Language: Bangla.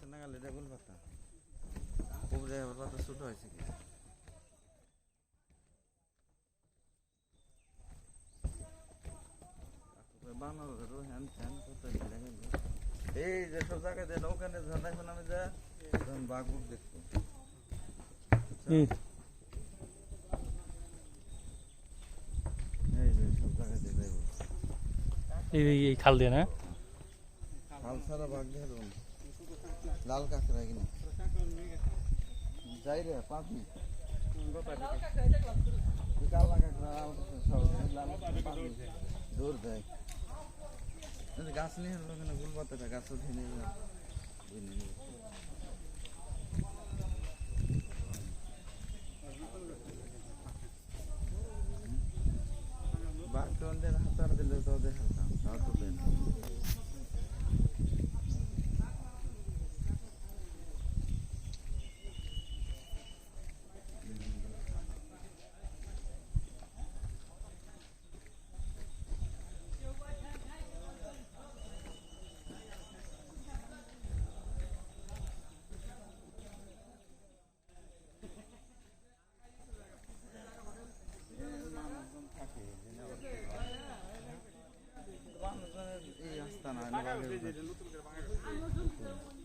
গাছের নাগালে রেগুল পাতা উপরে আবার পাতা ছোট হয়েছে কি? গেল? এই যে সব জায়গায় দেন ওখানে যখন এখন আমি যা বাঘুর দেখব। এই যে সব জায়গায় দিয়ে দেবো। এই এই- এই খাল দিয়ে না? হাল ছাড়া বাঘ ধরুন লাল কাঁকড়া কিনা যাই রে পাবি কালা কাঁকড়া লাল কাঁকড়া কিন্তু গাছ নিয়ে হলো কেন? গুল পাতাটা গাছও Satanás. Não ele me ajudar. Ah, nós vamos dar uma...